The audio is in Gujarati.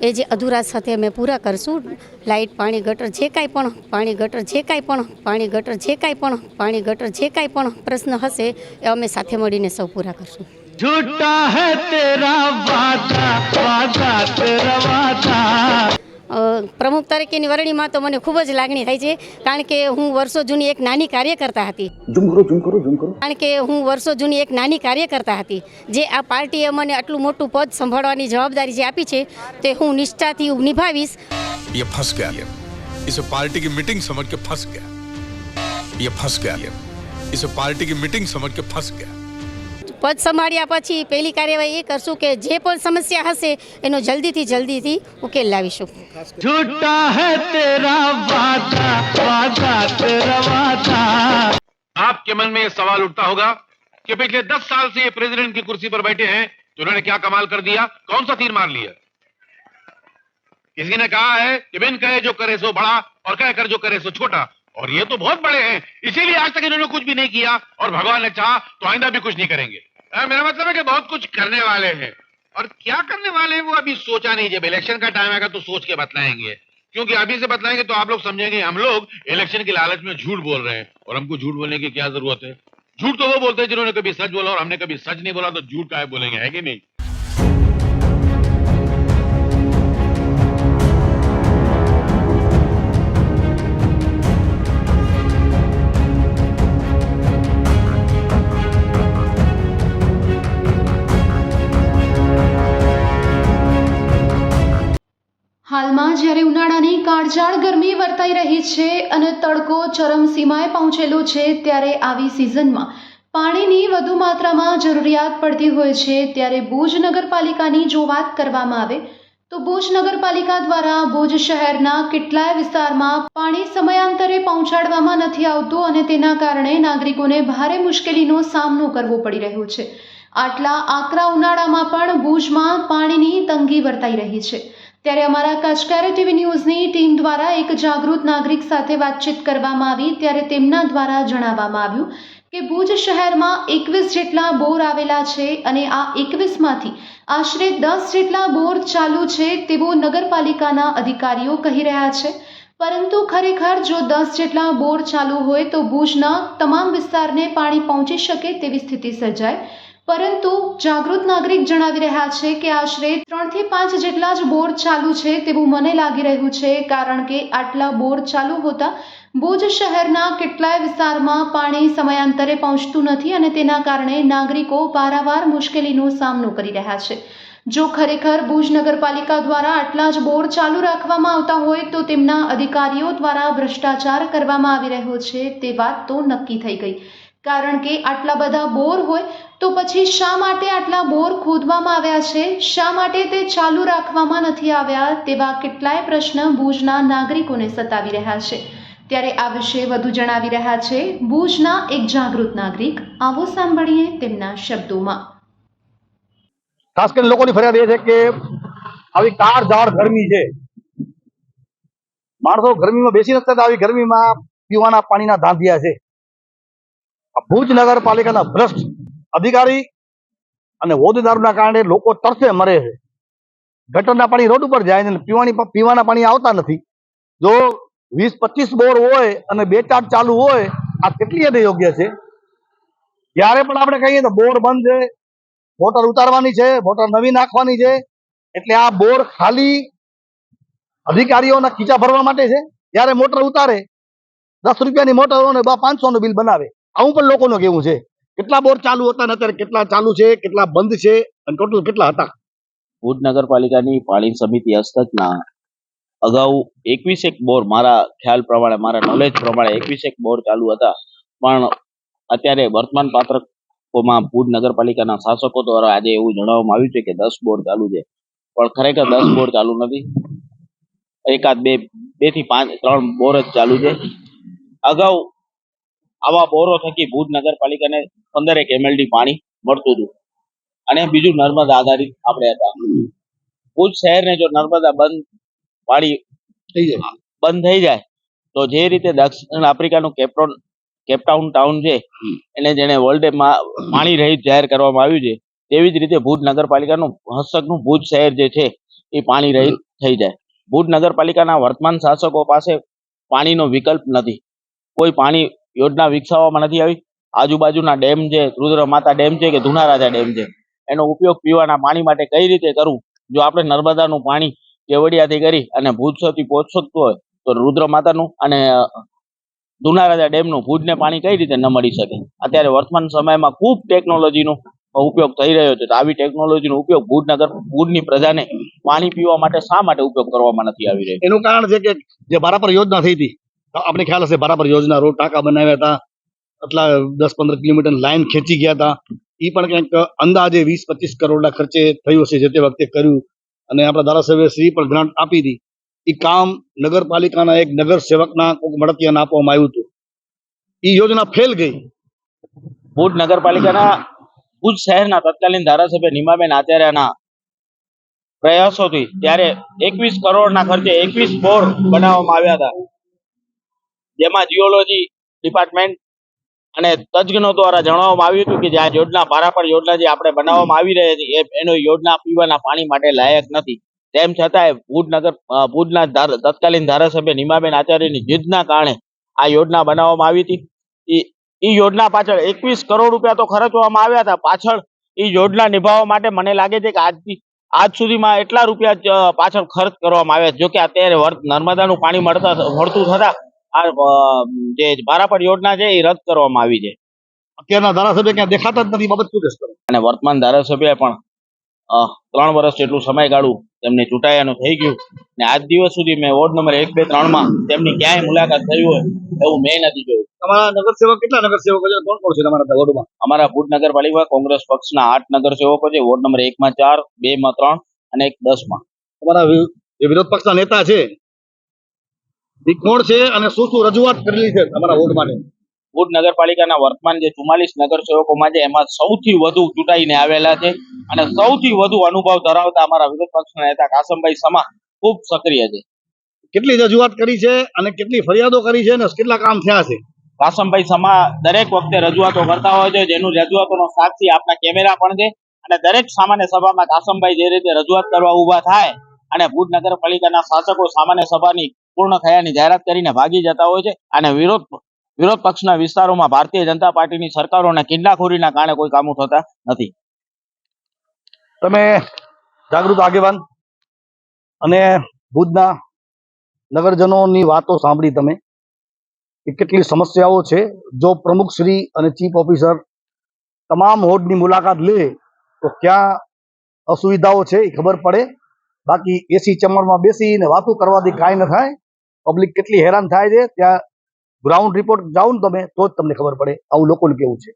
એ જે અધૂરા સાથે અમે પૂરા કરશું લાઇટ પાણી ગટર જે કાંઈ પણ પાણી ગટર જે કાંઈ પણ પાણી ગટર જે કાંઈ પણ પાણી ગટર જે કાંઈ પણ પ્રશ્ન હશે એ અમે સાથે મળીને સૌ પૂરા કરશું झूठा है तेरा वादा वादा तेरा वादा અ, પ્રમુખ તરીકેની વરણીમાં તો મને ખૂબ જ લાગણી થાય છે કારણ કે હું વર્ષો જૂની એક નાની કાર્યકર્તા હતી ઝૂમ કરો ઝૂમ કરો ઝૂમ કરો કારણ કે હું વર્ષો જૂની એક નાની કાર્યકર્તા હતી જે આ પાર્ટીએ મને આટલું મોટું પદ સંભાળવાની જવાબદારી જે આપી છે તે હું નિષ્ઠાથી નિભાવીશ ये फंस गया ये इसे पार्टी की मीटिंग समझ के फंस गया ये फंस गया ये इसे पार्टी की मीटिंग समझ के फंस गया પદ સંભાળ્યા પછી પહેલી કાર્યવાહી એ કરશું કે જે પણ સમસ્યા હશે એનો જલ્દીથી જલ્દીથી ઉકેલ લાવીશું झूठा है तेरा वादा वादा तेरा वादा आपके मन में ये सवाल उठता होगा कि पिछले दस साल से ये प्रेसिडेंट की कुर्सी पर बैठे हैं तो उन्होंने क्या कमाल कर दिया कौन सा तीर मार लिया किसी ने कहा है कि बिन कहे जो करे सो बड़ा और कह कर जो करे सो छोटा और ये तो बहुत बड़े हैं इसीलिए आज तक इन्होंने कुछ भी नहीं किया और भगवान ने चाहा तो आइंदा भी कुछ नहीं करेंगे अ, मेरा मतलब है कि बहुत कुछ करने वाले हैं। और क्या करने वाले हैं वो अभी सोचा नहीं जब इलेक्शन का टाइम आएगा तो सोच के बतलाएँगे। क्योंकि अभी से बतलाएँगे तो आप लोग समझेंगे हम लोग इलेक्शन की लालच में झूठ बोल रहे हैं। और हमको झूठ बोलने की क्या ज़रूरत है? झूठ तो वो बोलते हैं जिन्होंने कभी सच बोला और हमने कभी सच नहीं बोला तो झूठ का बोलेंगे है कि नहीं? હાલમાં જ્યારે ઉનાળાની કાળજાળ ગરમી વર્તાઈ રહી છે અને તડકો ચરમસીમાએ પહોંચેલો છે, ત્યારે આવી સિઝનમાં પાણીની વધુ માત્રામાં જરૂરિયાત પડતી હોય છે. ત્યારે ભુજ નગરપાલિકાની જો વાત કરવામાં આવે, તો ભુજ નગરપાલિકા દ્વારા ભુજ શહેરના કેટલાય વિસ્તારમાં પાણી સમયાંતરે પહોંચાડવામાં નથી આવતું અને તેના કારણે નાગરિકોને ભારે મુશ્કેલીનો સામનો કરવો પડી રહ્યો છે. આટલા આકરા ઉનાળામાં પણ ભુજમાં પાણીની તંગી વર્તાઈ રહી છે. ત્યારે અમારા કચકારે ટીવી ન્યૂઝની ટીમ દ્વારા એક જાગૃત નાગરિક સાથે વાતચીત કરવામાં આવી. ત્યારે તેમના દ્વારા જણાવવામાં આવ્યું કે ભુજ શહેરમાં એકવીસ જેટલા બોર આવેલા છે અને આ એકવીસમાંથી આશરે દસ જેટલા બોર ચાલુ છે તેવું નગરપાલિકાના અધિકારીઓ કહી રહ્યા છે. પરંતુ ખરેખર જો દસ જેટલા બોર ચાલુ હોય તો ભુજના તમામ વિસ્તારને પાણી પહોંચી શકે તેવી સ્થિતિ સર્જાય. પરંતુ જાગૃત નાગરિક જણાવી રહ્યા છે કે આશરે ત્રણથી પાંચ જેટલા જ બોર ચાલુ છે તેવું મને લાગી રહ્યું છે, કારણ કે આટલા બોર ચાલુ હોતા ભુજ શહેરના કેટલાય વિસ્તારમાં પાણી સમયાંતરે પહોંચતું નથી અને તેના કારણે નાગરિકો પારાવાર મુશ્કેલીનો સામનો કરી રહ્યા છે. જો ખરેખર ભુજ નગરપાલિકા દ્વારા આટલા જ બોર ચાલુ રાખવામાં આવતા હોય તો તેમના અધિકારીઓ દ્વારા ભ્રષ્ટાચાર કરવામાં આવી રહ્યો છે તે વાત તો નક્કી થઈ ગઈ. કારણ કે આટલા બધા બોર હોય તો પછી શા માટે આટલા બોર ખોદવામાં આવ્યા છે? શા માટે તે ચાલુ રાખવામાં નથી આવ્યા? તેવા કેટલાય પ્રશ્ન ભુજના નાગરિકોને સતાવી રહ્યા છે. ત્યારે આ વિશે વધુ જણાવી રહ્યા છે. ભુજના એક જાગૃત નાગરિક. આવો સાંભળીએ તેમના શબ્દોમાં. ખાસ કરીને લોકોની ફરિયાદ એ છે કે આવી કાળઝાળ ગરમી છે. માણસો ગરમીમાં બેસી નથી આવી ગરમીમાં પીવાના પાણીના ધાંધિયા છે. ભુજ નગરપાલિકાના ભ્રષ્ટ અધિકારી અને હોદ્દેદારોના કારણે લોકો તરસે મરે છે. ગટરના પાણી રોડ ઉપર જાય અને પીવાની પીવાના પાણી આવતા નથી. જો વીસ પચીસ બોર હોય અને બે ચાર ચાલુ હોય, આ કેટલી હદે યોગ્ય છે? જ્યારે પણ આપણે કહીએ તો બોર બંધ છે, મોટર ઉતારવાની છે, મોટર નવી નાખવાની છે, એટલે આ બોર ખાલી અધિકારીઓના ખીચા ભરવા માટે છે? જ્યારે મોટર ઉતારે? દસ રૂપિયાની મોટર હોય પાંચસો નું બિલ બનાવે. આવું પણ લોકોનું કેવું છે. કેટલા બોર ચાલુ હતા ને અત્યારે કેટલા ચાલુ છે, કેટલા બંધ છે અને ટોટલ કેટલા હતા? ભુજ નગરપાલિકાની પાણી સમિતિ હસ્તકના અગાઉ એકવીસેક બોર, મારા ખ્યાલ પ્રમાણે, મારા નોલેજ પ્રમાણે એકવીસેક બોર ચાલુ હતા. પણ અત્યારે વર્તમાન પાત્રકોમાં ભુજ નગરપાલિકાના શાસકો દ્વારા આજે એવું જણાવવામાં આવ્યું છે કે દસ બોર ચાલુ છે. પણ ખરેખર દસ બોર ચાલુ નથી. એકાદ બે બેથી પાંચ, ત્રણ બોર જ ચાલુ છે. અગાઉ આવા બોરો થકી ભુજ નગરપાલિકાને પંદરેક એમએલડી પાણી મળતું હતું. અને બીજું નર્મદા આધારિત આપણે હતા. ભુજ શહેરને જો નર્મદા બંધ પાણી થઈ જાય. બંધ થઈ જાય તો જે રીતે દક્ષિણ આફ્રિકાનું કેપ્ટોન કેપટાઉન ટાઉન છે એને જેને વર્લ્ડ પાણી રહિત જાહેર કરવામાં આવ્યું છે તેવી જ રીતે ભુજ નગરપાલિકાનું હસ્તકનું ભુજ શહેર જે છે એ પાણી રહિત થઈ જાય. ભુજ નગરપાલિકાના વર્તમાન શાસકો પાસે પાણીનો વિકલ્પ નથી. કોઈ પાણી યોજના વિકસાવવામાં નથી આવી. આજુબાજુના ડેમ છે રુદ્ર માતા ડેમ છે કે ધુનારાજા ડેમ છે, એનો ઉપયોગ પીવાના પાણી માટે કઈ રીતે કરવું? જો આપણે નર્મદાનું પાણી કેવડિયાથી કરી અને ભુજ સુધી પહોંચતું હોય, તો રુદ્ર માતાનું અને ધુનારાજા ડેમનું ભુજને પાણી કઈ રીતે ન મળી શકે? અત્યારે વર્તમાન સમયમાં ખૂબ ટેકનોલોજીનો ઉપયોગ થઈ રહ્યો છે. તો આવી ટેકનોલોજીનો ઉપયોગ ભુજનગર, ભુજની પ્રજાને પાણી પીવા માટે શા માટે ઉપયોગ કરવામાં નથી આવી રહ્યો? એનું કારણ છે કે જે બરાબર યોજના થઈ હતી આપણે ખ્યાલ હશે બરાબર યોજના રોડ ટાંકા બનાવ્યા હતા. આટલા દસ પંદર કિલોમીટર લાઇન ખેંચી ગયા હતા. એ પણ કંઈક અંદાજે વીસ પચીસ કરોડના ખર્ચે થયું હશે જે તે વખતે કર્યું. અને આપણા ધારાસભ્ય પણ ગ્રાન્ટ આપી હતી. એ કામ નગરપાલિકાના એક નગર કોઈક મળતિયાને આપવામાં આવ્યું હતું. એ યોજના ફેલ ગઈ. ભુજ નગરપાલિકાના, ભુજ શહેરના તત્કાલીન ધારાસભ્ય નીમાબેન આચાર્યના પ્રયાસોથી ત્યારે એકવીસ કરોડના ખર્ચે એકવીસ બોર બનાવવામાં આવ્યા હતા. જેમાં જીઓલોજી ડિપાર્ટમેન્ટ અને તજજ્ઞો દ્વારા જણાવવામાં આવ્યું હતું કે જે આ યોજના ભારાપર યોજના જે આપણે બનાવવામાં આવી રહી હતી એનો યોજના પીવાના પાણી માટે લાયક નથી. તેમ છતાંય ભુજ નગર ભુજના તત્કાલીન ધારાસભ્ય નીમાબેન આચાર્યની જીદના કારણે આ યોજના બનાવવામાં આવી હતી. એ યોજના પાછળ એકવીસ કરોડ રૂપિયા તો ખર્ચવામાં આવ્યા હતા. પાછળ એ યોજના નિભાવવા માટે મને લાગે છે કે આજથી, આજ સુધીમાં એટલા રૂપિયા પાછળ ખર્ચ કરવામાં આવ્યા. જો કે અત્યારે નર્મદાનું પાણી મળતા, મળતું થતા આ જે ભારાપડ યોજના છે એ રદ કરવામાં આવી છે. અત્યારના ધારાસભ્ય ક્યાં દેખાતા જ નથી બાબત શું કહેશો અને વર્તમાન ધારાસભ્ય પણ ત્રણ વર્ષ જેટલું સમયગાળું તેમને ચૂંટાયાનું થઈ ગયું ને આજ દિવસ સુધી મેં વોર્ડ નંબર એક બે ત્રણમાં તેમની ક્યાંય મુલાકાત થઈ હોય એવું મેં નથી જોયું. તમારા નગરસેવક કેટલા નગરસેવકો છે? કોણ કોણ છે તમારા વોર્ડમાં? અમારા ભુજ નગરપાલિકા કોંગ્રેસ પક્ષના આઠ નગરસેવકો છે વોર્ડ નંબર એકમાં ચાર બે માં ત્રણ અને એક દસમાં તમારા વિરોધ પક્ષના નેતા છે એ કોણ છે અને શું શું રજૂઆત કરેલી છે તમારા વોર્ડ માટે? ભુજ નગરપાલિકાના વર્તમાન જે ચુમ્માલીસ નગરસેવકોમાં છે એમાં સૌથી વધુ ચૂંટાઈને આવેલા છે અને સૌથી વધુ અનુભવ ધરાવતા અમારા વિરોધ પક્ષના નેતા કાસમભાઈ સમા ખૂબ સક્રિય છે. કેટલી રજૂઆત કરી છે અને કેટલી ફરિયાદો કરી છે અને કેટલા કામ થયા છે? કાસમભાઈ સમા દરેક વખતે રજૂઆતો કરતા હોય છે જેનું રજૂઆતોનો સાક્ષી આપના કેમેરા પણ છે અને દરેક સામાન્ય સભામાં કાસમભાઈ જે રીતે રજૂઆત કરવા ઊભા થાય અને ભુજ નગરપાલિકાના શાસકો સામાન્ય સભાની પૂર્ણ થયાની જાહેરાત કરીને ભાગી જતા હોય છે અને વિરોધ વિરોધ પક્ષના વિસ્તારોમાં ભારતીય જનતા પાર્ટીની સરકારોના કિંડાખોરીના કારણે કોઈ કામો થતા નથી. તમે જાગૃત આગેવાન અને ભુજના નગરજનોની વાતો સાંભળી તમે કે કેટલી સમસ્યાઓ છે. જો પ્રમુખ શ્રી અને ચીફ ઓફિસર તમામ હોડની મુલાકાત લે, તો ક્યાં અસુવિધાઓ છે એ ખબર પડે. બાકી એસી ચમરમાં બેસીને વાતો કરવાથી કાંઈ ન થાય. પબ્લિક કેટલી હેરાન થાય છે? ત્યાં ગ્રાઉન્ડ રિપોર્ટ જાઓ ને તમે, તો જ તમને ખબર પડે આવું લોકોને કેવું છે.